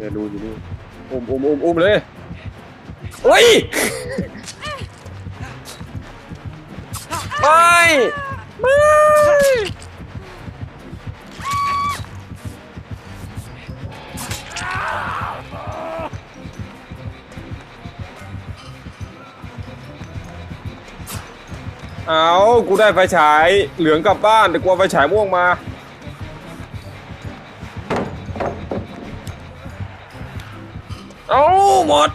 เนี่ยดูอยู่นี่อุ้มอุ้มอุ้มอุ้มเลยโอ้ยไม่ไม่เอากูได้ไฟฉายเหลืองกลับบ้านแต่กลัวไฟฉายม่วงมา หมด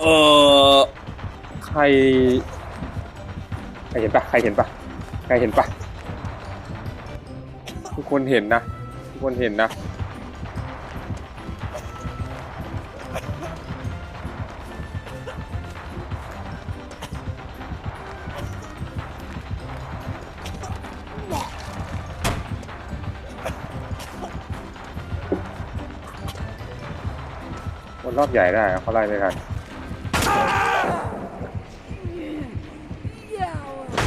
เออใคร ใครเห็นปะใครเห็นปะใครเห็นปะทุกคนเห็นนะ คนเห็นนะคนรอบใหญ่ได้เขาไล่ไม่ทัน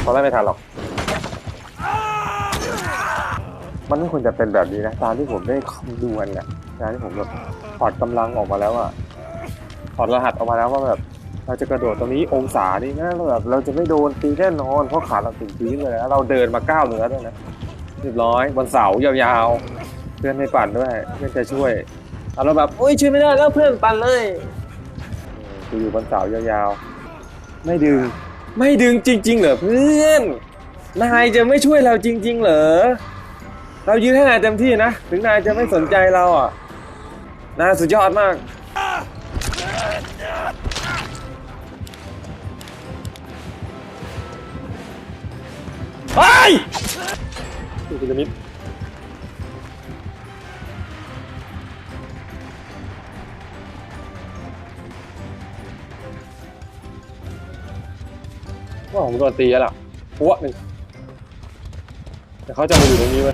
เขาไล่ไม่ทันหรอก มันไม่ควรจะเป็นแบบนี้นะตามที่ผมได้คำนวณเนี่ยตามที่ผมแบบถอดกำลังออกมาแล้วอะถอดรหัสออกมาแล้วว่าแบบเราจะกระโดดตรงนี้องศานี่นะเราแบบเราจะไม่โดนตีแน่นอนเพราะขาเราถึงพื้นเลยนะเราเดินมาก้าวเหนือด้วยนะเรียบร้อยวันเสาร์ยาวๆเพื่อนให้ปั่นด้วยเพื่อนจะช่วยเอาเราแบบอุ้ยช่วยไม่ได้แล้วเพื่อนปั่นเลยกูอยู่บนเสาร์ยาวๆ ไม่ดึง ไม่ดึงจริง ๆ เหรอเพื่อนนายจะไม่ช่วยเราจริง ๆ เหรอ เรายืนให้นายเต็มที่นะ ถึงนายจะไม่สนใจเราอะนายสุดยอดมาก ไปดูพีระมิดว่าผมโดนตีแล้วล่ะหัวหนึ่งแต่เขาจะมาอยู่ตรงนี้เว้ย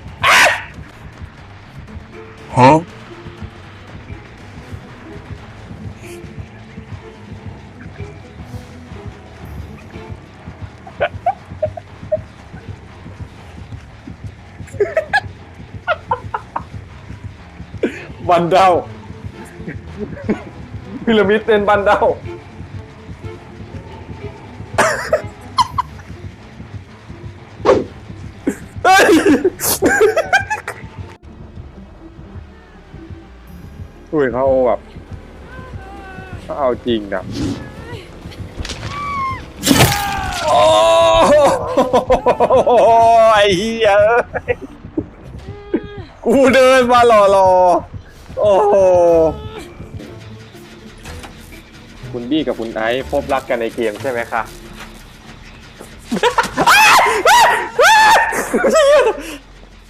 Huh? บันเดาพีระมิ ดเป็นบันเอุ้ยเขาแบบเขาเอาจริงนะโอ้โหไอ้เหี้ยกูเดินมาหล่อๆ โอ้โห คุณบี้กับคุณไอซ์พบรักกันในเกมใช่ไหมคะ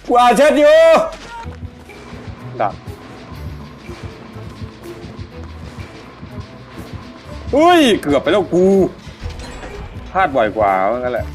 กูอานแชทอยู่ดับ เฮ้ย เกือบไปแล้วกูพลาดบ่อยกว่าว่างั้นแหละ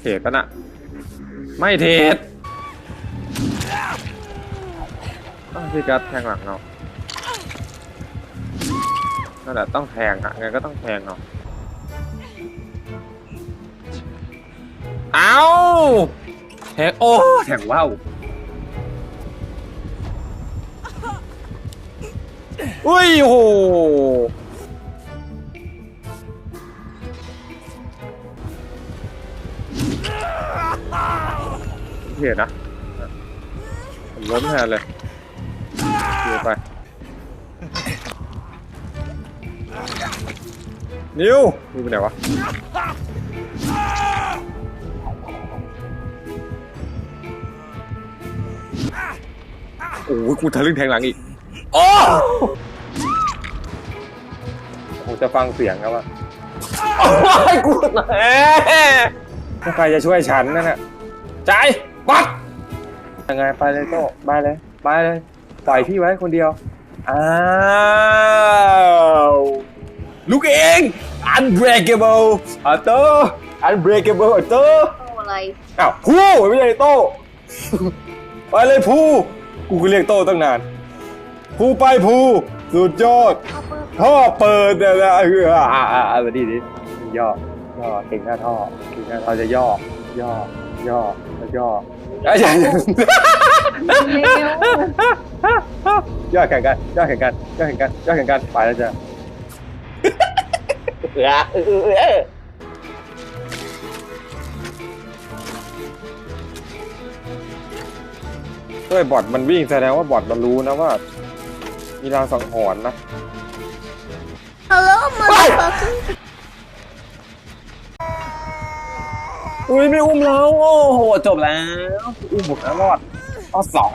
เทดปะน่ะ ไม่เทรดอ้าวพี่กัดแทงหลังเรานั่นแหละต้องแทงอะไงก็ต้องแทงเนาะเอาแทงโอ้แทงว่าว อุ้ยโหเห็นนะผมล้มแทนเลยเดี๋ยวไป นิวนิวไปไหนวะโอ้ยกูทะลึ่งแทงหลังอีก โอ้ จะฟังเสียงครับว่าโอ้ยกูแหมถ้าใครจะช่วยฉันนั่นน่ะใจายปัดยังไงไปเลยโต้ไปเลยไปเลยปล่อยพี่ไว้คนเดียวอ้าวลูกเอง unbreakable อัตโต้ unbreakable อัตโต้เอาอะไรอ้าวพูไม่ใช่โต้ไปเลยพูกูก็เรียกโต้ตั้งนานพูไปพูสุดยอดเอาเปิด ท่อเปิดนี่ยนะเอออ่าอ่าอ่ามาดีดิย่อย่อเก่งหน้าท่อเก่งหน้าท่อจะย่อย่อย่อแล้วย่อไอ้ใช่ย่อแข่งกันย่อแข่งกันย่อแข่งกันย่อแข่งกันไปแล้วจ้ะเฮ้ยบอทมันวิ่งแสดงว่าบอทมันรู้นะว่า มีรางสังหรณ์นะ ฮัลโหลมาฟักอุ้ยไม่อุ้มเราโอ้โห จบแล้ว อุ้มผมแล้วรอดข้อสอง